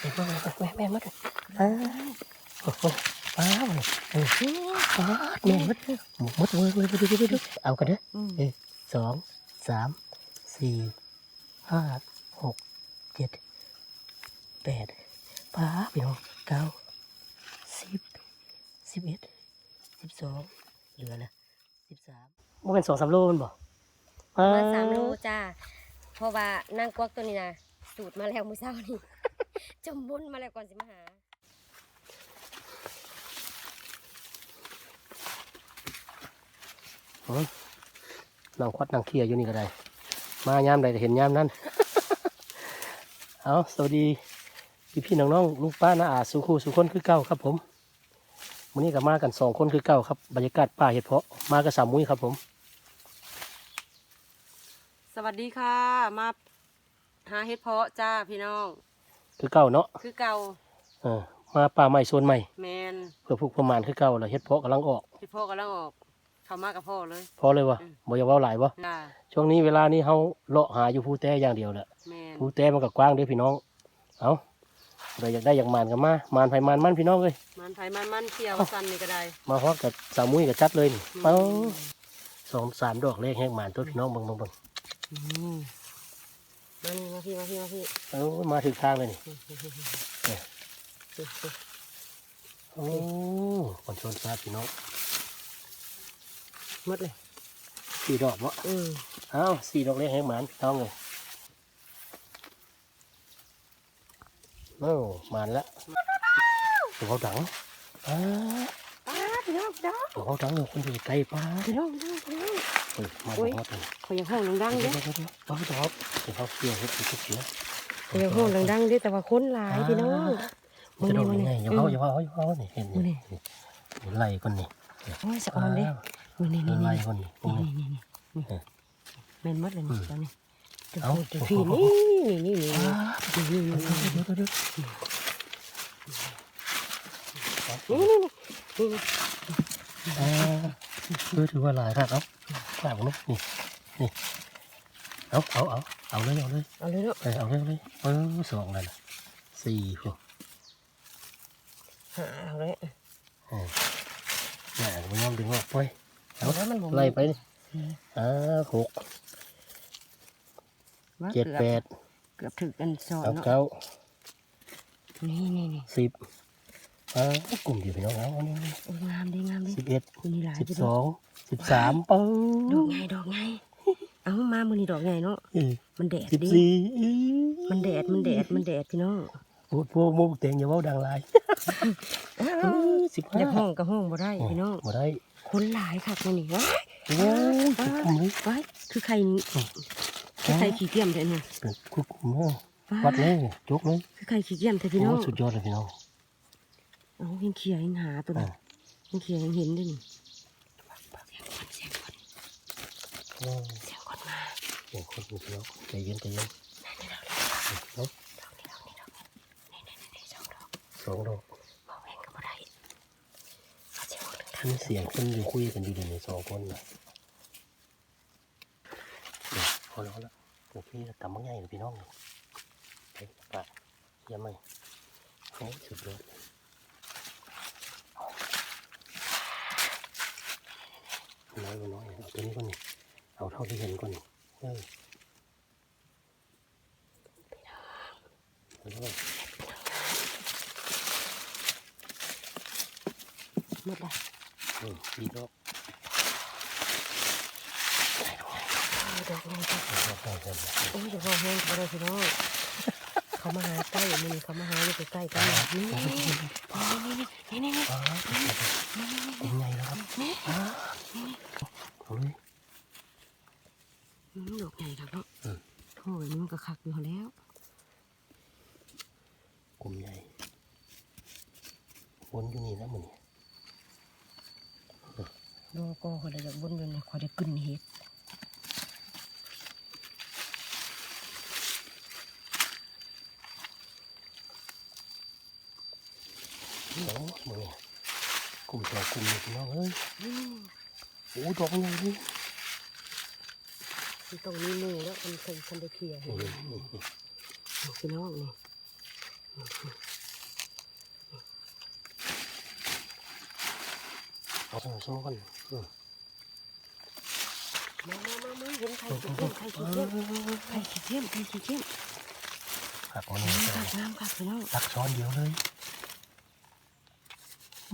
เด็กมาแม่แม่มาเลยอ้าวโอ้โหปาวเลยเออป้าดแม่มดหมดมัดเว้ยเว้ยเว้ยเว้ยเว้ยเอากันเด้ออืมเออสองสามสี่ห้าหกเจ็ดแปดป้าพี่น้องเก้าสิบสิบเอ็ดสิบสองเหลือละสิบสามมันเป็นสองสามโลมันบอกมาสามโลจ้าเพราะว่านางกวักตัวนี้นะสูตรมาแล้วมื้อเช้านี่ จมบุญมาแล้วก่อนสิมาหานางควัดนางเคียอยู่นี่ก็ได้ มายามใดก็เห็นยามนั้น เอาสวัสดี พี่พี่ๆน้องๆลูกป้าน้าอาสุขูสุคนคือเก้าครับผมวันนี้ก็มากันสองคนคือเก้าครับบรรยากาศป่าเห็ดเพาะมากับสามมุ้ยครับผม สวัสดีค่ะ มาหาเฮ็ดเพาะจ้าพี่น้อง คือเก้าเนาะคือเก่าเออมาป่าใหม่โซนใหม่แมนเพื่อพวกประมาณคือเก้าแล้วเห็ดเพาะกำลังออกเฮ็ดเพาะกำลังออก เข้ามากับพ่อเลย พอเลยวะอืม บ่อยากเว่าหลายวะจ้าช่วงนี้เวลานี้เฮาเลาะหาอยู่ภูแต่อย่างเดียวแหละแมนภูแต่มันก็กว้างเด้อพี่น้องเอาเราอยากได้อยากมานกันมามานไผมานมันพี่น้องเลย มันไผมันมันเที่ยวสันนี่ก็ได้ มาฮอดกับสาวมุ้ยกับจัดเลยนี่อืม เป้าสองสามดอกเลขแห้งหมานตัวพี่น้องเบิ่งเบิ่งเบิ่งอื มมานี่มาพี่มาพี่มาพี่เอ้ามาถึงทางเลยนี่โอ้คนชนซาพี่น้องหมดเลยสี่ดอกเนาะอืมเอ้าสี่ดอกเลขแห้งหมานพี่น้องเลยโอ้หมานละตัวเขาดังป้าป้า พี่น้องพี่น้องตัวเขาดังเลยคนอยู่ใกล้ป้าพี่น้องพี่น้องพี่น้องเฮ้ยมาอุ๊ยฮอดเลยเขายังห้องดังๆเดี๋เด้ยวเดี๋ยวเดี๋ยวป้าดอกเดี๋ยวเขาเกี่ยวเฮ็ดเกี่ยวเขายังห้องดังๆเด้แต่ว่าคนหลายพี่น้องมันจะโดนยังไงอย่าอืมเผาอย่าเผาอย่าเผานี่เห็นดูดินี่นี่ไล่คนนี่โอ้ยสะออนเด้นี่นี่นี่ไล่นี่คนนี่พวกนี่นี้นี่นี่นี่แม่นหมดเลยอืนี่มตอนนี้จะเอ้าพูดจะพี่นี่นี่นี่นี่อ้านี่นี่นี่ เออ่าเออถือว่าหลายครับเอาฝากลูกนี่นี่เอาเอาเอาเอาเลยเอาเลยเอาเลยลูกเออเอาเลยเอาเลยเออสองเลยนะสี่พวกหาเอาเลยเออน่าไม่ยอมดึงออกไปเอาแล้วมันบ่ไล่ไปอ่าหกเจ็ดแปดเกือบถึงกันสอนเอาเก้านี่นี่นี่สิบ อ่ากลุ่มเดียวพี่น้องเอาเอานี่โอ้ยงามดีงามดีสิบเอ็ดมือนี่หลายสิบพี่สน้อองงสิบสามปึ้งดอกไงดอกไงเอามามือนี่ดอกไงเนาะมันแดดสิบดิสี่มันแดดมันแดดมันแดดพี่น้องพูดพวกมุกเตียงอย่าเว่าดังหลายอ้าวสิบห้าอยากห้องก็ห้องบ่ได้พี่น้องบ่ได้คนหลายค่ะคนนี้ว้ายโอ้ยคุกคุมเลยว้ายคือใครคือใครขี้เกียจเลยเนี่ยเป็นคุกคุมเลยว้ายวัดเลยจกเลยคือใครขี้เกียจแต่พี่น้องโอ้สุดยอดเลยพี่น้อง เอาเห็นเขียยังหาตัวนั้อ่านเห็นเขียยังเห็นด้วยนี่เสียงคนโอ้เสียงคนมาเก่งคนพี่น้องใจเย็นใจเย็นเนาะสองดอกบอกเองก็บ่ได้เอาเสียงคนหนึ่งมีเสียงคนอยู่คุยกันอยู่เดี๋ยวนี้สองคนนะเดี๋ยวพอแล้วพอแล้วโอเคกำมังใหญ่เลยพี่น้องเฮ้ยปะเยี่ยมไหมโอ้สุดยอด น้อยกว่าน้อยเอาตัวนี้ก่อนนี่เอาเท่าที่เห็นก่อนนี่เออเอาเท่าไหร่หมดละอืมดีดอกเอาดอกไงจ้ะเอาดอกเอากเอาดอกโอ้ยเดี๋ยวพอแห้งก็บ่ได้พี่น้องเขามาหาใกล้มือเขามาหาอยู่ใกล้กันนี่นี่นี่นี่นี่อ้าวเป็นไงแล้วครับอ้าว เอาเลยอืมดอกใหญ่ครับเนาะอืมโถ่นี่มันก็คักอยู่แล้วกลุ่มใหญ่วนอยู่นี่นะมันนี่ดอกก็เขาได้จากบนอยู่นี่เขาได้กึ่นเห็ดโอ้มึงกลุ่มสองกลุ่มนี่พี่น้องเอ้ย อืมโอ้ดอกใหญ่เลยมันต้องมีหมูแล้วมันเคยคันได้เขียเห็โอ้นยไหมพี่น้องนี่เอาโซ่กันอืมมามามามาเห็นไข่ขี้เข้มไข่ขี้เข้มไข่ขี้เข้มไข่ขี้เข้มหักมันน้ำเลยคักน้ำคักพี่น้องตักช้อนเดียวเลย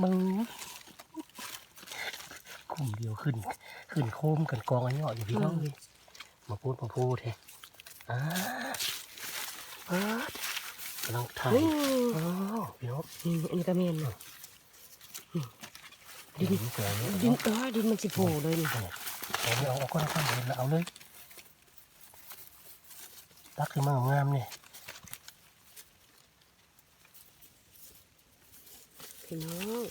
มึ งคุมเดียวขึ้น ขึ้นโคมกันกองอันนี้ออกอยู่พี่น้องเลยมาพูดมาพูดเฮ้อ่าอ่ากำลังถ่ายนี่อ๋อพี่น้องนี่อันนี้ก็เมนเนาะดินเกลือเนี่ยดินเออดินมันสิโผล่เลยนี่เอาไม่เอาเอาก็เอาก็เอาเอาเลยตักขึ้นมางามๆเนี่ยพี่น้อง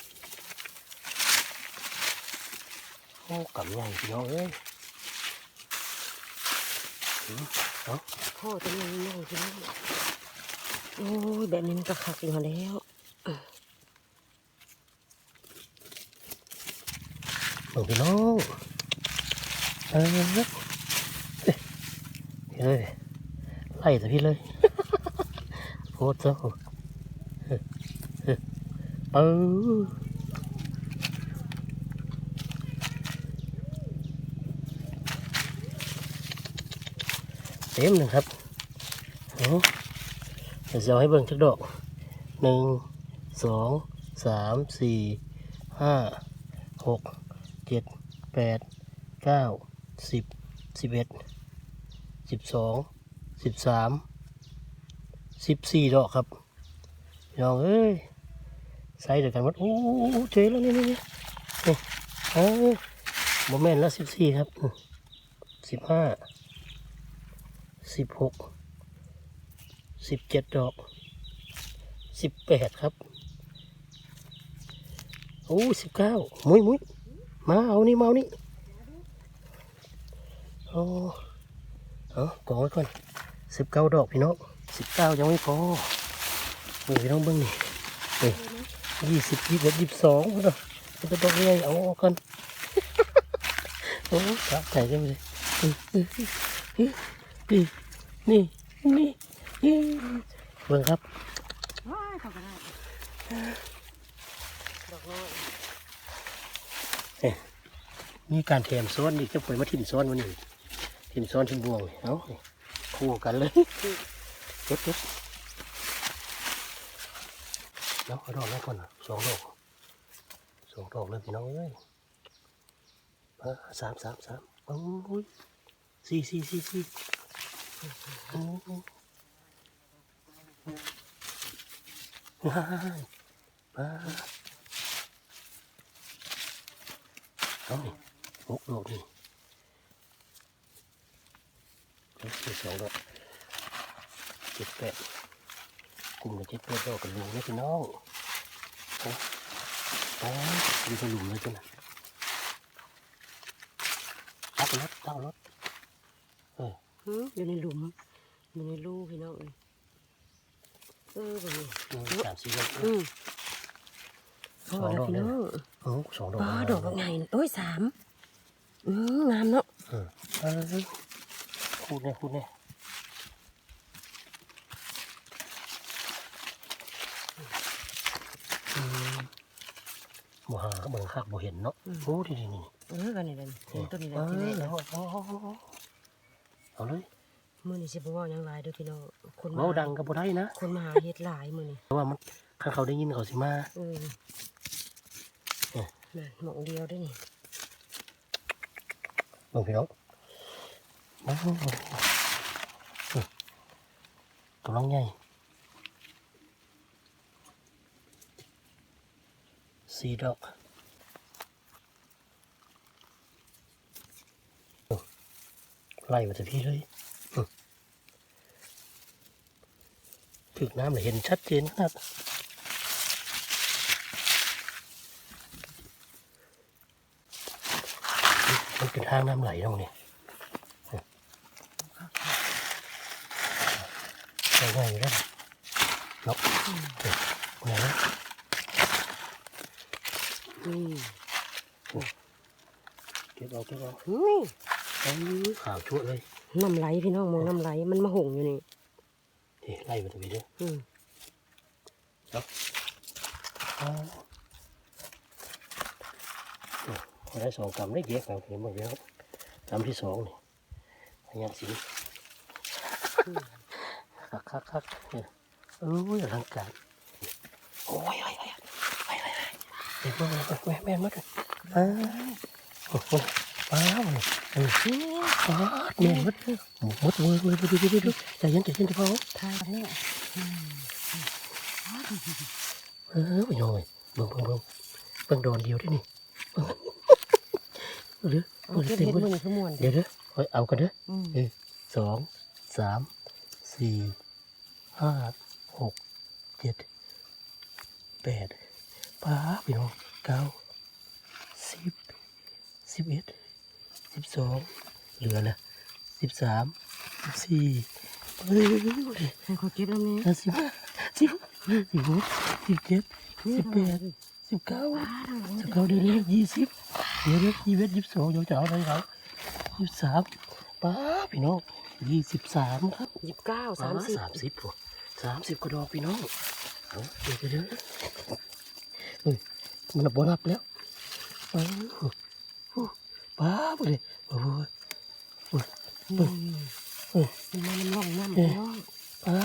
โอ้กำใหญ่พี่น้องเอ้ยเอาพ่อจะมีน้องพี่น้องโอ้ยแบบนี้มันก็คักอยู่แล้วเบิ่งพี่น้องเออเฮ้ยไล่แต่พี่เลยโคตรเจ้าเออ เต็มเลยครับเดี๋ยวจะเอาให้เบิ่งจักดอกหนึ่งสองสามสี่ห้าหกเจ็ดแปดเก้าสิบสิบเอ็ดสิบสองสิบสามสิบสี่ดอกครับพี่น้องเอ้ยใส่เดียวกันหมดโอ้เจ๊แล้วนี่นี่นี่นี่เออโมเมนต์ละสิบสี่ครับสิบห้า สิบหกสิบเจ็ดดอกสิบแปดครับโอ้สิบเก้ามุ้ยมุ้ยมาเอานี่มาเอานี่โอ้เอากองไว้ก่อนสิบเก้าดอกพี่น้องสิบเก้ายังไม่พอเบิ่งพี่น้องเบิ่งนี่นี่ยี่สิบยี่สิบยี่สิบสองเนาะมันจะดอกใหญ่เอาออกกันโอ้จับใส่กันเลย นี่นี่นี่เบิ่งครับว้ายเขาก็ได้ดอกน้อยมีการแถมซ้อนอีกจะปล่อยมาถิ่นซ้อนวันนี้ถิ่นซ้อนถิ่นบวงเอาคู่กันเลยเจ็บเจ็บแล้วอดอกแล้วก่อนสองดอกสองดอกเลยพี่น้องเอ้ยสามสามสามโอ้ยสี่สี่สี่สี่ โอ้โหว้าเอานี่หกดอกนี่เอาสิสองดอกเจ็ดแปดกลุ่มละเจ็ดแปดดอกกันลุงนะพี่น้องโอ้โอ้ดูกระลุมเลยจ้ะนะตั้งรถตั้งรถเออหือ อยู่ในหลุม อยู่ในรูพี่น้องนี่เออแบบนี้หนึ่งสามสี่ดอกอืมพอแล้วพี่น้องโอ้สองดอกป้าดอกบักใหญ่โอ้ยสามอืมงามเนาะเออเออคูดเนี่ยคูดเนี่ยอืมบ่หาเบิ่งคักบ่เห็นเนาะโอ้ดีดีนี่เออกันนี่เลยเห็นตัวนี้เลเอยทีอแรก เอาเอาเอาเอาเอาเลยมือนี่สิบ่เว่าหยังหลายเด้อพี่น้องคนมาเว้าดังกับบ่ได้นะคนมาหาเฮ็ดหลายมือนี่เพราะว่ามันคันเขาได้ยินเขาสิมา เออเนี่ยนั่นหมองเดียวได้อนี่เบิ่งพี่น้องมาเอาเอาเอากำลังใหญ่สี่ดอกเอา ไล่มาจากพี่เลยอืมถึกน้ำเลยเห็นชัดเจนขนาดมันเป็นทางน้ำไหลตรงนี้ง่ายๆอยู่แล้วเนาะเนาะอืมเก็บเอาเก็บเอาอุ้ยเอ้ย ขาวชั่วเลยน้ำไหลพี่น้องมองน้ำไหลมันมาหงอยู่นี่นี่ไล่มาตรงนี้เด้ออืมเนาะอ๋อนี่พอได้สองกำได้เยอะครับเห็นหมดแล้วกำที่สองนี่พยายามสีคักคักคักเนี่ยโอ้ยอลังการโอ้ยโอ้ยโอ้ยโอ้ยโอ้ยโอ้ยเด็กมันแม่แม่มาเลยอ้าว โอ้โหว้าวเลยเออว้าวแม่มดมดเวิร์กเลยดูดูดูดูใจเย็นใจเย็นที่พ่อทายกันเนี่ยเออไปหน่อยเบิ่งเบิ่งเบิ่งเบิ่งโดนเดียวได้นี่เบิ่งเดี๋ยวเอาเดี๋ยวเก็บเต็มเห็ดเบิ่มืงอขมวนเดี๋ยวเดี๋ยวคอยเอากันเด้ออืมหนึ่งสองสามสี่ห้าหกเจ็ดแปดป้าพี่น้องเก้าสิบสิบเอ็ด สิบสองเหลือละสิบสามสิบสี่เฮ้ยให้เขาเก็บแล้วแม่ห้าสิบสิบสิบหกสิบเจ็ดนี่สิบแปแม่ดสิบเก้าสิบเก้าเดี๋ยวนี้ยี่สิบเดี๋ยวนี้ยี่สิบเอ็ดยี่สิบสองเดี๋ยวจะเอาอะไรเขายี่สิบสามป้าพี่น้องยี่สิบสามครับยี่สิบเก้าสามสิบสามสิบพอสามสิบกระดอกพี่น้องเอาเดี๋ยวเดี๋ยวเดี๋ยวเฮ้ยมันบนับแล้วเออ ป้าไปเลยโอ้ยอืมเฮ้ยมันมาน้ำร่องน้ำพี่องป้า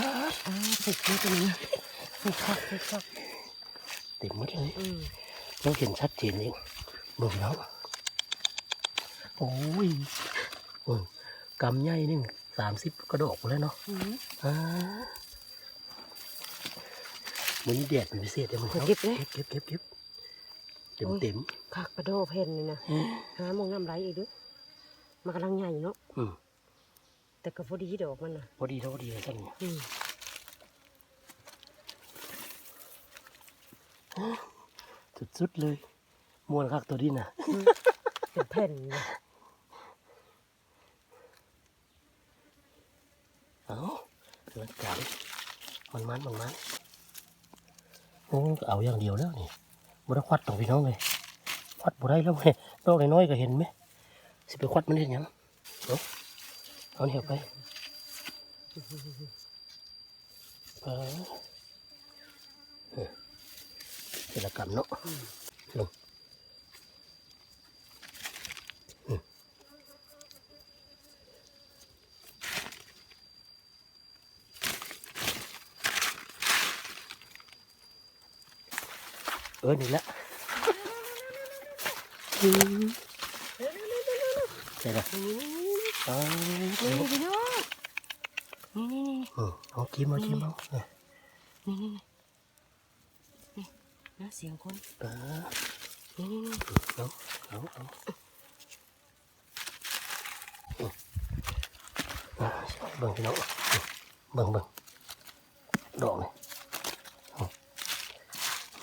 อ้าวฝึกเยอะตรงนี้ฝึกคักฝึกคักเต็มหมดเลยอืมต้องเห็นชัดเจนเองเบิ่งแล้วโอ้ยเบิ่งกำใหญ่นี่สามสิบกระดกหมดแล้วเนาะอ่ามันนี้แดดเป็นพิเศษเลยมันเก็บเก็บเก็บเก็บ เต็มเต็มคักกระโดดเพนนี่นะอืมหาหมองน้ำไหลอีกด้วยมันกำลังใหญ่เนาะอืมแต่ก็พอดีดอกมันนะพอดีแล้วพอดีเลยท่านเนี่ยอืมสุดๆเลยมวนคักตัวนี้นะเป็นแผ่นเลยเอาเลือดจังมันมันมันมันโอ้เอาอย่างเดียวแล้วนี่ บ่ได้ควัดต่องพี่น้องเลยควัดบ่ได้แล้วไงดอกน้อยๆก็เห็นไหมสิไปควัดมันเห็นยังเอาเอาเนี่ยไปเออเออเจรกรรมเนาะลง เออนี่แหละอืมใช่ละอ๋อนี่พี่น้องนี่นี่อืมเอาจิ้มเอาจิ้มเอาเนี่ยนี่นี่นี่นะเสียงคนเออนี่นี่นี่เอาเอาเอาอืมอะเบิ่งพี่น้องเบิ่งเบิ่งดอกนี่อืม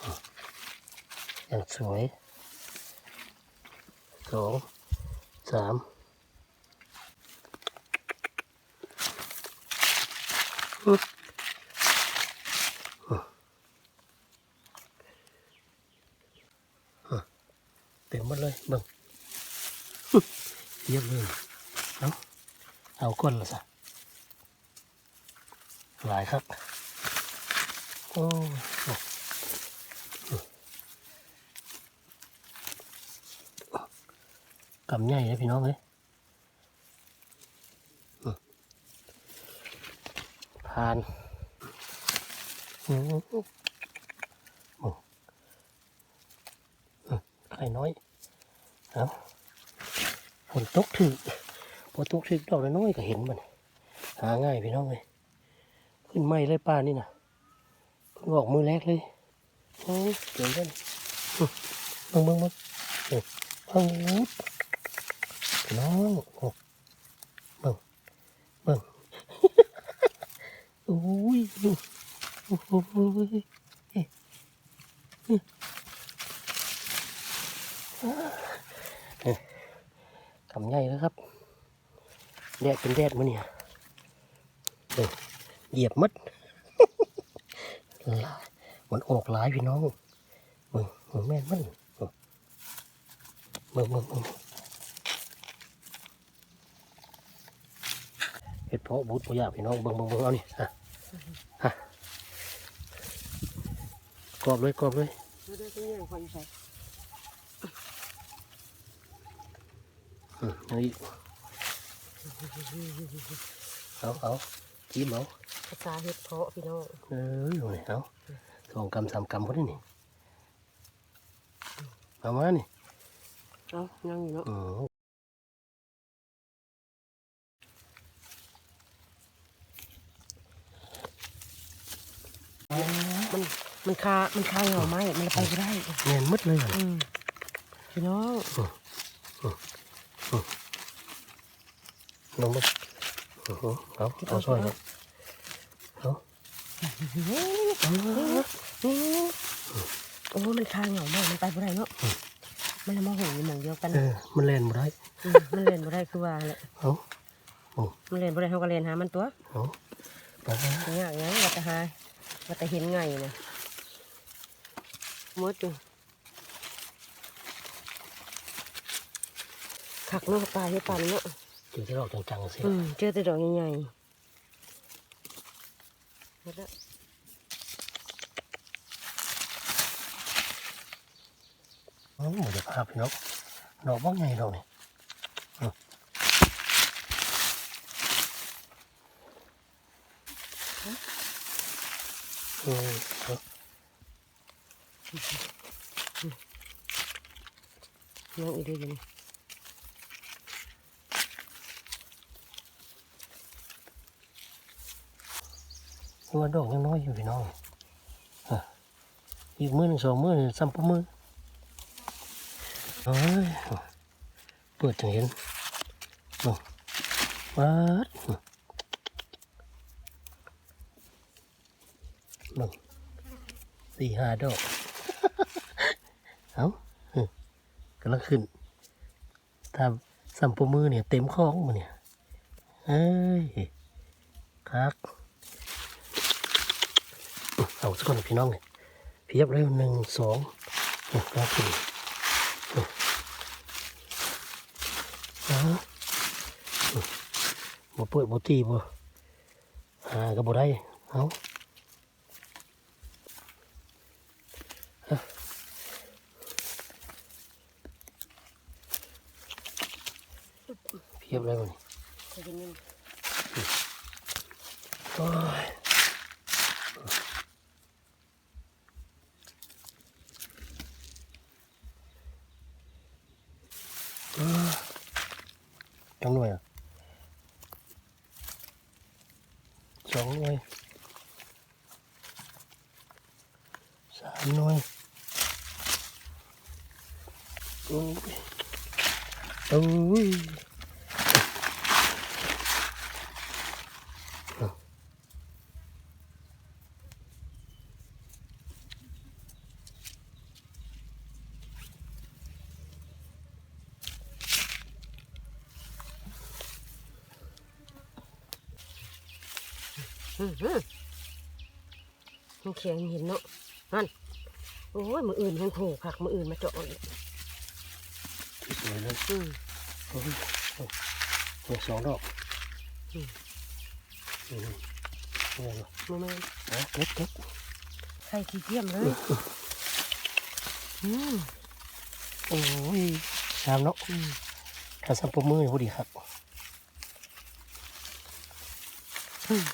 อืม อย่างสวยสองสามอืมอืมอืมเต็มหมดเลยบิ่งเยี่ยมเลยเอาเอาก้นละสะหลายครับ โอ้โอ้ กำใหญ่นะพี่น้องเลยผ่านมอืมอืมไข่น้อยเอาฝนตกถึกพอตกถึกดอกน้อยก็เห็นมันหาง่ายพี่น้องเลยขึ้นไม่เลยป้านี่นะเพิ่งออกมือแรกเลยโอ้ยเก่งเลยเบิ่งเบิ่งเบิ่งเบิ่งเบิ่ง น้องโอ้เบิ่งเบิ่งโอ้ยโอ้โหเอ๊ะเอ๊ะทำใหญ่แล้วครับ แดดเป็นแดดมาเนี่ยเออเหยียบมัดหลายมันออกหลายพี่น้องมึงมึงแม่นมันมึงมึงมึงเห็ ดเพาะบูดพยากพี่น้องเบิ่งเบิ่งเบิ่งเอานี่ฮะฮะกรอบเลยกรอบเลยเดี๋ยวเดี๋ยวจะย่างคนใส่อืมเอาอีกเอาเอาจิ้มเอาภาษาเฮ็ดเพาะพี่น้องเอ้ยเอาเลยเอาสองกำสามกำพอดีนี่เอามานี่เอายังอยู่เนาะ มมันมันคา มันคาเหงาไหมมันไปไม่ได้แน่นมืดเลยอะอืมพี่น้องลงมาโอ้โหเอาเอาซอยครับเอาโอ้มันคาเหงามากมันไปไม่ได้เนาะมันเลยมาหงอยู่หมองเดียวกันเออมันแล่นบ่ได้มมันเล่นไม่ได้คือว่าแหละเอามันเล่นไม่ได้เขาก็เล่นหามันตัวเอาไปอย่างเงี้ยอย่างเงี้ยว่าแต่หาว่าแต่เห็นไงนะ มดอยู่ขักเนาะปลาให้ปันเนาะเจอจะดอกจังๆสิอืมเจอแต่ดอกใหญ่ๆหมดแล้วโอ้โหเดี๋ยวภาพพี่นกดอกบ้องไงดอกนี่อืมอืมเอา ยังอีกเด้วยวนี่ว่าดอกยังน้อยอยู่พี่น้องอีกมือหนึ่งสองมือหนึ่งซ้ำปุ๊มือเอ้ยเปิดจังเห็นนู่นวัดหนึ่งสี่ห้าดอก เอากำลังขึ้น ถ้าสัมปมือเนี่ย เต็มคลองมาเนี่ย เอ้ยคักเอาสักคนพี่น้องเนี่ยเพียบเลยหนึ่งสองนี่ก็ขึ้นนี่เอาอืมบ่เปิดบ่ตีบ่หาก็บ่ได้เอา เอาเพียบเลยมันเคยเห็นยังโอ้ยเอ้อจังหน่วยอะสองหน่วยสามหน่วยโอ้ยโอ้ย อือหือ มันเขียงเห็นเนาะนั่นโอ้ยมืออื่นยังโผล่ผักมืออื่นมาเจาะอีกสวยเลยอืมโอ้ยโอ้ยโอ้ยสองดอกอืมอืมนี่เหรอมาแม่นเอาเก็บเก็บไข่ขี้เกียมเลยอืมโอ้ยงามเนาะอืมถ้าสัมปมือพอดีครับ อืม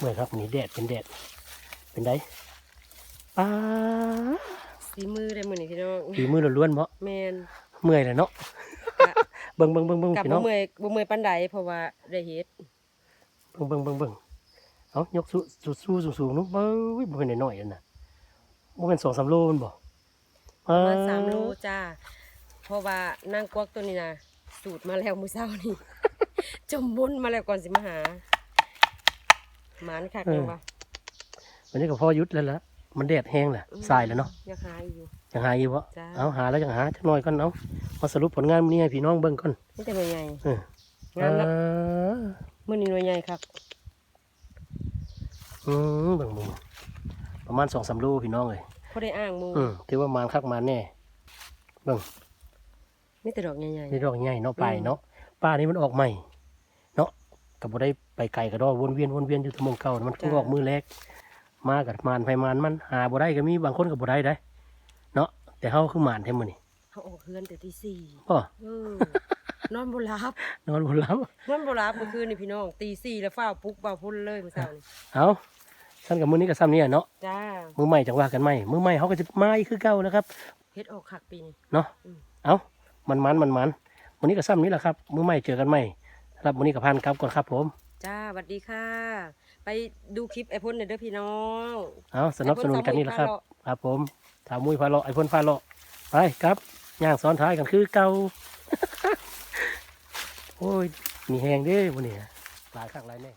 เมื่อยครับนี่แดดเป็นแดดเป็นไดป้าสีมือได้มือนี่พี่น้องฝีมือล้วนๆเพราะแมนเมื่อยเลยเนาะกะเบิ่งเบิ่งเบิ่งเบิ่งกับพี่บ่น้องเมื่อยบ่เมื่อยปานใดเพราะว่าได้เฮ็ดเบิ่งเบิ่งเบิ่งเบิ่งเอายกสู้สู้สู้สูงสูงๆนู้นเบ้ยบ่เป็นน้อยๆนั่นน่ะบ่เป็นสองสามโลมันบ่ประมาณสามโลจ้าเพราะว่านางกวักตัวนี้นะสูตรมาแล้วมื้อเช้านี่ จมบุญมาแล้วก่อนสิมาหา หมานคักยังวะวันนี้ก็พอหยุดแล้วล่ะมันแดดแห้งแหละทรายแล้วเนาะอยากหาอยู่ยังหาอยู่บ่จ้าเอาหาแล้วยังหาจักหน่อยก่อนเอามาสรุปผลงานมื้อนี้ให้พี่น้องเบิ่งก่อนนี่แต่หน่วยใหญ่เอองานละเออมื้อนี้หน่วยใหญ่ครับอืมเบิ่งมุมประมาณสองสามโลพี่น้องเลยพอได้อ้างหมูอืมถือว่ามานคักมานแน่เบิ่งนี่แต่ดอกใหญ่นี่ดอกใหญ่เนาะปลายเนาะปลานี่มันออกใหม่เนาะ ก็บ่ได้ไปไกลก็ดอกวนเวียนวนเวียนอยู่ที่หมองเก่ามันคือออกมือแรกมากับมานไผมานมันหาบ่ได้ก็มีบางคนก็บ่ได้ได้ เนาะแต่เฮาคือมานแท้มื้อนี้เขาออกเฮือนแต่ตีสี่พ่อเออนอนบ่หลับนอนบ่หลับนอนบ่หลับเมื่อคืนนี่พี่น้องตีสี่แล้วฟ้าวปลุกเบาพุ่นเลยเมื่อเช้านี่เอาซั่นกับมื้อนี้ก็ซ้ำเนี่ยเนาะจ้ามื้อใหม่จังว่ากันใหม่มื้อใหม่เฮาก็จะมาอีกคือเก่านะครับเฮ็ดออกคักปีนี้เนาะอืมเอามันมันมันมันวันนี้ก็ซ้ำนี้แหละครับมื้อใหม่เจอกันใหม่สำห รับวันนี้กับพันครับก่อนครับผม จ้าสวัสดีค่ะ ไปดูคลิปไอพ่นหน่อยเด้อพี่น้องเอาสนับสนุนกันนี่แหละครับ ครับผมถามมุ้ยพาเลาะไอพ่นพาเลาะไปครับย่างซ้อนท้ายกันคือเก่าโอ้ยมีแหงเด้วันนี้หลายข้างหลายแน่